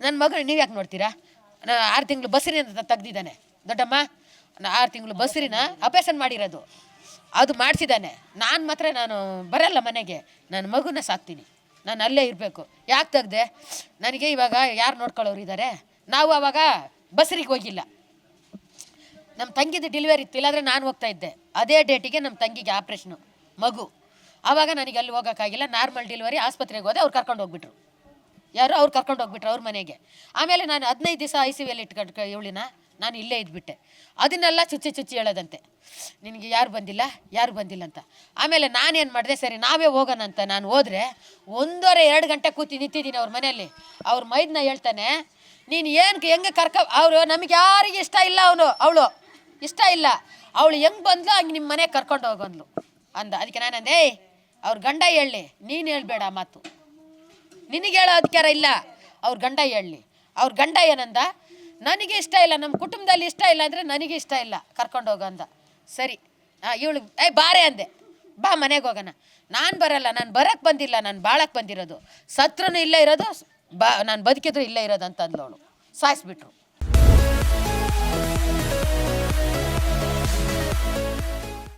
ನನ್ನ ಮಗಳು ನೀವು ಯಾಕೆ ನೋಡ್ತೀರಾ? ನಾನು ಆರು ತಿಂಗಳು ಬಸರಿ ಅಂತ ತೆಗ್ದಿದ್ದಾನೆ. ದೊಡ್ಡಮ್ಮ, ನಾ ಆರು ತಿಂಗಳು ಬಸರಿನ ಆಪರೇಷನ್ ಮಾಡಿರೋದು. ಅದು ಮಾಡಿಸಿದ್ದಾನೆ. ನಾನು ಮಾತ್ರ ನಾನು ಬರಲ್ಲ ಮನೆಗೆ. ನನ್ನ ಮಗುನ ಸಾಕ್ತೀನಿ. ನಾನು ಅಲ್ಲೇ ಇರಬೇಕು. ಯಾಕೆ ತೆಗ್ದೆ? ನನಗೆ ಇವಾಗ ಯಾರು ನೋಡ್ಕೊಳ್ಳೋರು ಇದ್ದಾರೆ ನಾವು ಅವಾಗ ಬಸರಿಗೆ ಹೋಗಿಲ್ಲ. ನಮ್ಮ ತಂಗಿದು ಡೆಲಿವರಿ ಇತ್ತು. ಇಲ್ಲಾಂದರೆ ನಾನು ಹೋಗ್ತಾ ಇದ್ದೆ. ಅದೇ ಡೇಟಿಗೆ ನಮ್ಮ ತಂಗಿಗೆ ಆಪ್ರೇಷನು. ಮಗು. ಆವಾಗ ನನಗೆ ಅಲ್ಲಿ ಹೋಗೋಕ್ಕಾಗಿಲ್ಲ. ನಾರ್ಮಲ್ ಡಿಲಿವರಿ ಆಸ್ಪತ್ರೆಗೆ ಹೋದೆ, ಅವ್ರು ಕರ್ಕೊಂಡು ಹೋಗ್ಬಿಟ್ರು. ಯಾರು ಅವ್ರು ಕರ್ಕೊಂಡು ಹೋಗ್ಬಿಟ್ರು ಅವ್ರ ಮನೆಗೆ. ಆಮೇಲೆ ನಾನು ಹದಿನೈದು ದಿವಸ ಐ ಸಿ ವಿಯಲ್ಲಿ ಇಟ್ಕೊಂಡು ಇವಳಿನ ನಾನು ಇಲ್ಲೇ ಇದ್ಬಿಟ್ಟೆ. ಅದನ್ನೆಲ್ಲ ಚುಚ್ಚಿ ಚುಚ್ಚಿ ಹೇಳೋದಂತೆ. ನಿನಗೆ ಯಾರು ಬಂದಿಲ್ಲ? ಯಾರು ಬಂದಿಲ್ಲ ಅಂತ. ಆಮೇಲೆ ನಾನೇನು ಮಾಡಿದೆ, ಸರಿ, ನಾವೇ ಹೋಗೋಣ ಅಂತ ನಾನು ಹೋದರೆ ಒಂದೂವರೆ, ಎರಡು ಗಂಟೆ ಕೂತಿ ನಿಂತಿದ್ದೀನಿ ಅವ್ರ ಮನೆಯಲ್ಲಿ. ಅವ್ರ ಮೈದನ್ನ ಹೇಳ್ತಾನೆ, ನೀನು ಏನು ಹೆಂಗೆ ಕರ್ಕ ಅವರು ನಮಗೆ ಯಾರಿಗೆ ಇಷ್ಟ ಇಲ್ಲ ಅವನು, ಅವಳು. ಇಷ್ಟ ಇಲ್ಲ. ಅವಳು ಹೆಂಗೆ ಬಂದ್ಲು ಹಂಗೆ ನಿಮ್ಮ ಮನೆಗೆ ಕರ್ಕೊಂಡು ಹೋಗಂದ್ಲು ಅಂದ ಅದಕ್ಕೆ ನಾನು ಏಯ್, ಅವ್ರ ಗಂಡ ಹೇಳಿ, ನೀನು ಹೇಳ್ಬೇಡ ಮಾತು. ನಿನಗೆ ಹೇಳೋ ಅಧಿಕಾರ ಇಲ್ಲ. ಅವ್ರ ಗಂಡ ಹೇಳಲಿ ಅವ್ರ ಗಂಡ ಏನಂದ? ನನಗೆ ಇಷ್ಟ ಇಲ್ಲ. ನಮ್ಮ ಕುಟುಂಬದಲ್ಲಿ ಇಷ್ಟ ಇಲ್ಲ ಅಂದರೆ ನನಗೆ ಇಷ್ಟ ಇಲ್ಲ. ಕರ್ಕೊಂಡು ಹೋಗೋ ಅಂದ. ಸರಿ. ಇವಳು ಏಯ್ ಬಾರೆ ಅಂದೆ. ಬಾ, ಮನೆಗೆ ಹೋಗೋಣ. ನಾನು ಬರಲ್ಲ. ನಾನು ಬರಕ್ಕೆ ಬಂದಿಲ್ಲ. ನಾನು ಬಾಳಕ್ಕೆ ಬಂದಿರೋದು. ಸತ್ರನೂ ಇಲ್ಲೇ ಇರೋದು. ಬಾ, ನಾನು ಬದುಕಿದ್ರು ಇಲ್ಲೇ ಇರೋದು ಅಂತ ಅವಳು. ಸಾಯಿಸ್ಬಿಟ್ರು.